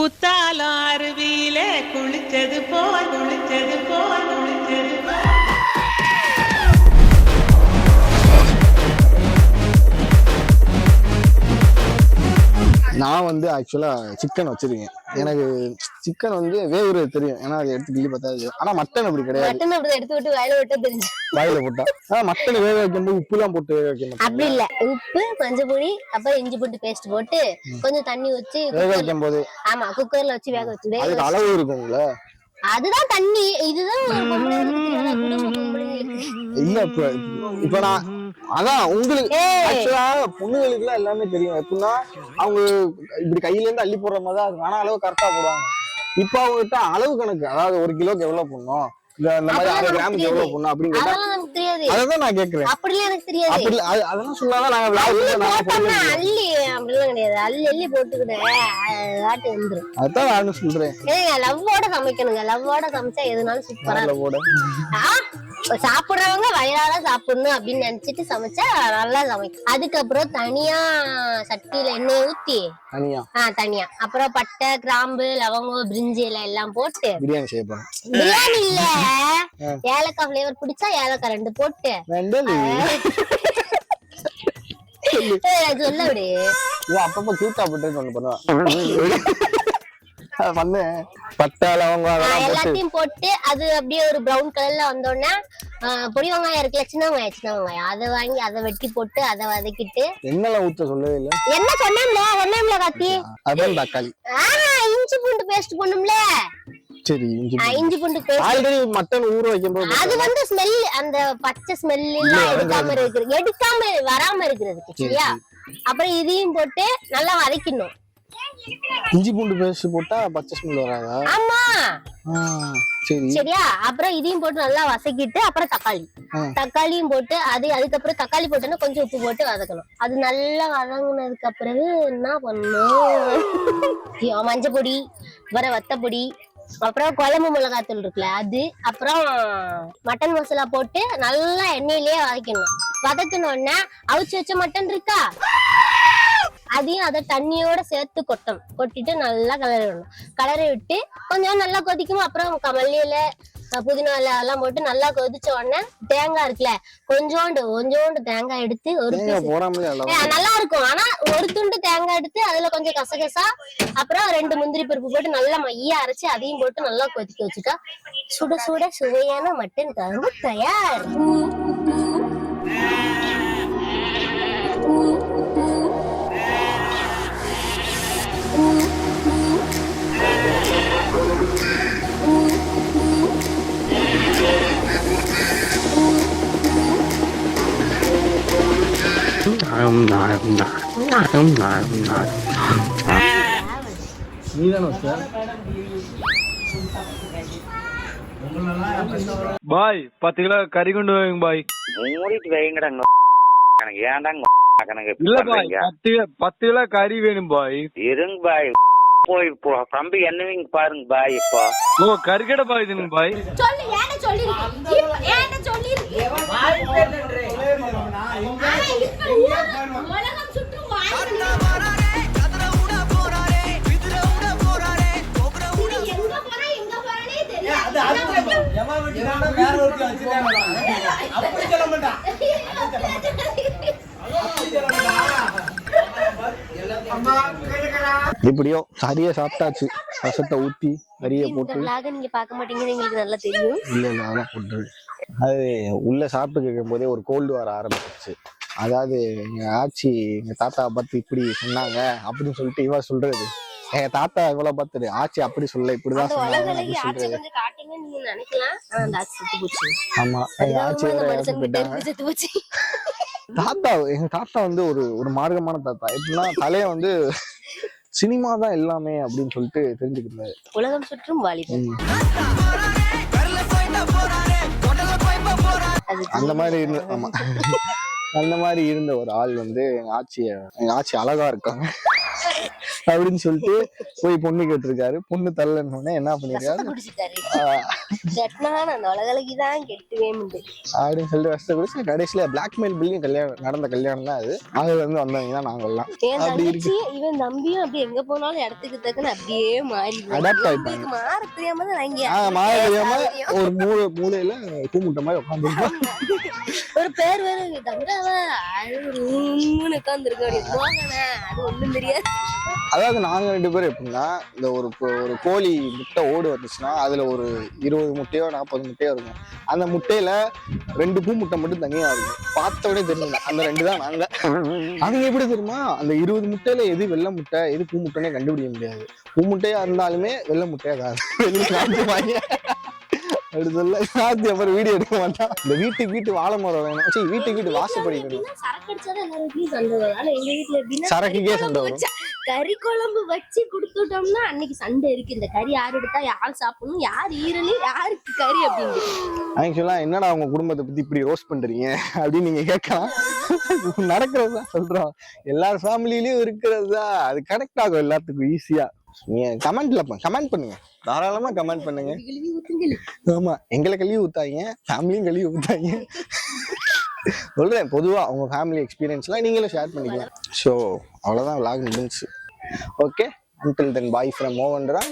குத்தாலாறு வீல குளிச்சது போல் குளிச்சது போல் குளி நான் வந்து ஆக்சுவலா சிக்கன் வச்சிருக்கேன். எனக்கு சிக்கன் வந்து வேவுறது தெரியும். ஏன்னா அதை எடுத்து கிள்ளி பார்த்தா தெரியும். ஆனா மட்டன் அப்படி கிடையாது. மட்டன் அப்படி எடுத்து விட்டு வயல விட்டா தெரிஞ்சு. வாயில போட்டா. ஆனா மட்டன் வேக வைக்கும்போது உப்புலாம் போட்டு வேக வைக்க மாட்டேன் அப்படி இல்ல. உப்பு மஞ்சள் பொடி அப்புறம் இஞ்சி பூண்டு பேஸ்ட் போட்டு கொஞ்சம் தண்ணி ஊத்தி வேக வைக்கும் போது ஆமா குக்கர்ல வச்சு வேக வச்சு வேக அதுக்கு வச்சு- அளவு இருக்கும்ல. அதுதான் தண்ணி. இதுதான். இல்ல இப்ப இப்ப நான் அதான் உங்களுக்கு. ஆக்சுவலா பொண்ணுங்களுக்கு எல்லாம் எல்லாமே தெரியும். எப்படின்னா அவங்க இப்படி கையில இருந்து அள்ளி போடுற மாதிரி தான் ஆனா அளவு கரெக்டா போடுவாங்க. இப்ப அவங்ககிட்ட அளவு கணக்கு அதாவது ஒரு கிலோக்கு எவ்வளவு போடணும் இந்த மாதிரி அரை கிராமுக்கு. எவ்வளவு போடணும் தெரியாது. அதான் நான் கேக்குறேன். அப்படிலாம் எனக்கு தெரியாது. அப்படி அதெல்லாம் சொன்னாதான் நாங்க அள்ளி அப்படிலாம் கிடையாது. அள்ளி அள்ளி போட்டுக்கிட்டேன் ஆட்டு வந்துரும் அதான் நானும் சொல்றேன். லவ்வோட சமைக்கணுங்க. லவ்வோட சமைச்சா எதுனாலும் சூப்பரா சாப்பிடுறவங்க வயிறார சாப்பிடணும் அப்படின்னு நினைச்சிட்டு சமைச்சா நல்லா சமைக்கும். அதுக்கப்புறம் தனியா சட்டியில எண்ணெய் ஊத்தி தனியா? ஆ தனியா. அப்புறம் பட்டை கிராம்பு லவங்கம் பிரிஞ்சி இலை எல்லாம் போட்டு பிரியாணி செய்ய போறேன். பிரியாணி இல்ல. ஏலக்காய் ஃபிளேவர் பிடிச்சா ஏலக்காய் ரெண்டு போட்டு. சொல்ல அப்பப்ப கியூட்டா போட்டு ஒண்ணு பண்ணுவேன் அது பண்ணேன் பட்டை லவங்கம் ஆ, அதெல்லாம் போட்டு எல்லாத்தையும் போட்டு அது அப்படியே ஒரு பிரவுன் கலர்ல வந்தோடனே பொடி வெங்காயம் இருக்குல்ல சின்ன வெங்காயம் சின்ன வெங்காயம். அதை வாங்கி அதை வெட்டி போட்டு அதை வதக்கிட்டு. எண்ணெய்லாம் ஊத்த சொல்லவே இல்லை? என்ன சொன்னேன்ல? சொன்னேன்ல காத்தி அதான் தக்காளி. ஆ இஞ்சி பூண்டு பேஸ்ட் பண்ணும்ல சரி இஞ்சி ஆ, இஞ்சி பூண்டு பேஸ்ட் ஆல்ரெடி மட்டன் ஊற வைக்கும் போது அது வந்து ஸ்மெல் அந்த பச்சை ஸ்மெல் எல்லாம் எடுக்காம இருக்கிறது. எடுக்காம வராம இருக்கிறதுக்கு சரியா? அப்புறம் இதையும் போட்டு நல்லா வதக்கிடணும். இஞ்சி பூண்டு பேஸ்ட் போட்டா பச்சை ஸ்மெல் வராதா? ஆமா. சரி. சரியா? அப்புறம் இதையும் போட்டு நல்லா வதக்கிட்டு அப்புறம் தக்காளி. தக்காளியும் போட்டு அது அதுக்கப்புறம் தக்காளி போட்டோன்னா கொஞ்சம் உப்பு போட்டு வதக்கணும். அது நல்லா வதங்கினதுக்கு அப்புறம் என்ன பண்ணணும் மஞ்சள் பொடி அப்புறம் வத்தப்பொடி அப்புறம் குழம்பு மிளகாத்தூள் இருக்குல்ல அது அப்புறம் மட்டன் மசாலா போட்டு நல்லா எண்ணெயிலேயே வதக்கணும் வதக்கினோடனே அவிச்சு வச்ச மட்டன் இருக்கா? அதையும் அதை தண்ணியோட சேர்த்து கொட்டணும் கொட்டிட்டு நல்லா கலரி விடணும். கலரி விட்டு கொஞ்சம் நல்லா கொதிக்கும். அப்புறம் க- மல்லி இலை அஹ் புதினா இலை அதெல்லாம் போட்டு நல்லா கொதிச்ச உடனே தேங்காய் இருக்குல்ல கொஞ்சோண்டு கொஞ்சோண்டு தேங்காய் எடுத்து ஒரு நல்லா இருக்கும். ஆனா ஒரு துண்டு தேங்காய் எடுத்து அதுல கொஞ்சம் கசகசா அப்புறம் ரெண்டு முந்திரி பருப்பு போட்டு நல்லா மைய அரைச்சு அதையும் போட்டு நல்லா கொதிக்க வச்சுட்டா சுட சுட சுவையான மட்டன் குழம்பு தயார். பாய் பத்து கிலோ கறி கொண்டு வாங்க பாய். மூடிட்டு வைங்கடாங்க எனக்கு ஏன்டாங்க கணக்கு இல்ல பாய் பத்து கிலோ பத்து கிலோ கறி வேணும் பாய். இருங்க பாய். போய் தம்பி என்னவீங்க பாருங்க பாய் இப்போ. ஓ கறிக்கடை பாய் இதுங்க பாய். சொல்லு ஏன்டா சொல்லிருக்கு? ஏன்டா சொல்லிருக்கு? உலகம் சுற்றும் எப்படியோ சாப்பிட்டாச்சு. ரசத்தை ஊத்தி கறியை போட்டு. நீங்க பார்க்க மாட்டீங்கன்னு எங்களுக்கு நல்லா தெரியும். இல்ல இல்ல அதெல்லாம் போட்டு அது உள்ள சாப்பிட்டு கேட்கும் போதே ஒரு கோல்டு வர ஆரம்பிச்சிருச்சு. அதாவது எங்க ஆச்சி எங்க தாத்தா பார்த்து இப்படி சொன்னாங்க அப்படின்னு சொல்லிட்டு இவ சொல்றது. எங்க தாத்தா இவ்வளவு பார்த்துரு ஆச்சி அப்படி சொல்ல இப்படிதான் ஆமா. எங்க ஆச்சி தாத்தா எங்க தாத்தா வந்து ஒரு ஒரு மார்க்கமான தாத்தா. எப்படின்னா தலைய வந்து சினிமா தான் எல்லாமே அப்படின்னு சொல்லிட்டு தெரிஞ்சுக்கிட்டாரு. உலகம் சுற்றும் வாலிபன் அந்த மாதிரி இருந்த ஆமா. அந்த மாதிரி இருந்த ஒரு ஆள் வந்து எங்க ஆச்சிய எங்க ஆச்சி அழகா இருக்காங்க. அப்படின்னு சொல்லிட்டு போய் பொண்ணு கேட்டிருக்காரு. பொண்ணு தரலன்னு என்ன பண்ணிருக்காரு? அப்படின்னு சொல்லிட்டு வசதி குடிச்சு கடைசியில பிளாக்மெயில் பில்லியும் கல்யாணம் நடந்த கல்யாணம் தான் அது. அதுல இருந்து வந்தவங்க தான் நாங்கெல்லாம் அப்படி இவன் தம்பியும் அப்படி எங்க போனாலும் இடத்துக்கு தக்கன்னு அப்படியே மாறி Adapt ஆயிட்டாங்க. மாற தெரியாம தான் மாற தெரியாம ஒரு மூளை மூலையில கூமுட்ட மாதிரி உட்காந்துருக்கோம். ஒரு பேர் வேற தங்காவ உட்காந்துருக்க போங்கண்ணா அது ஒண்ணும் தெரியாது. அதாவது நாங்க ரெண்டு பேரும் எப்படின்னா இந்த ஒரு ஒரு கோழி முட்டை ஓடு வந்துச்சுன்னா அதுல ஒரு இருபது முட்டையோ நாற்பது முட்டையோ இருக்கும். அந்த முட்டையில ரெண்டு பூ முட்டை மட்டும் தனியா இருக்கும். பார்த்த தெரியுங்க அந்த ரெண்டு தான் நாங்க. அவங்க எப்படி தெரியுமா? அந்த இருபது முட்டையில எது வெள்ளை முட்டை எது பூ முட்டைனே கண்டுபிடிக்க முடியாது. பூ முட்டையா இருந்தாலுமே வெள்ளை முட்டையா தான் வெளியே. அப்படி சொல்ல சாத்தி அப்புறம் வீடியோ எடுக்க மாட்டான். இந்த வீட்டுக்கு வீட்டு வாழை மரம் வேணும். சரி வீட்டுக்கு வீட்டு வாசப்படி வேணும் சரக்குக்கே சண்டை வரும். கறி குழம்பு வச்சு கொடுத்துட்டோம்னா அன்னைக்கு சண்டை இருக்கு. இந்த கறி யார் எடுத்தா யார் சாப்பிடணும் யார் ஈரணும் யாருக்கு கறி அப்படின்னு ஆக்சுவலா என்னடா உங்க குடும்பத்தை பத்தி இப்படி ரோஸ்ட் பண்றீங்க அப்படின்னு நீங்க கேட்கலாம். நடக்கிறது சொல்றோம். எல்லார் ஃபேமிலிலயும் இருக்கிறது? அது கனெக்ட் ஆகும் எல்லாத்துக்கும் ஈஸியா நீங்க கமெண்ட்ல கமெண்ட் பண்ணுங்க. தாராளமா கமெண்ட் பண்ணுங்க. ஆமா எங்களை கழுவி ஊத்தாங்க ஃபேமிலியும் கழுவி ஊத்தாங்க சொல்றேன் பொதுவா உங்க ஃபேமிலி எக்ஸ்பீரியன்ஸ்லாம் நீங்களும் ஷேர் பண்ணிக்கலாம். ஸோ அவ்வளவுதான் விளாக் முடிஞ்சுச்சு. Okay until then bye from மோவன்றான்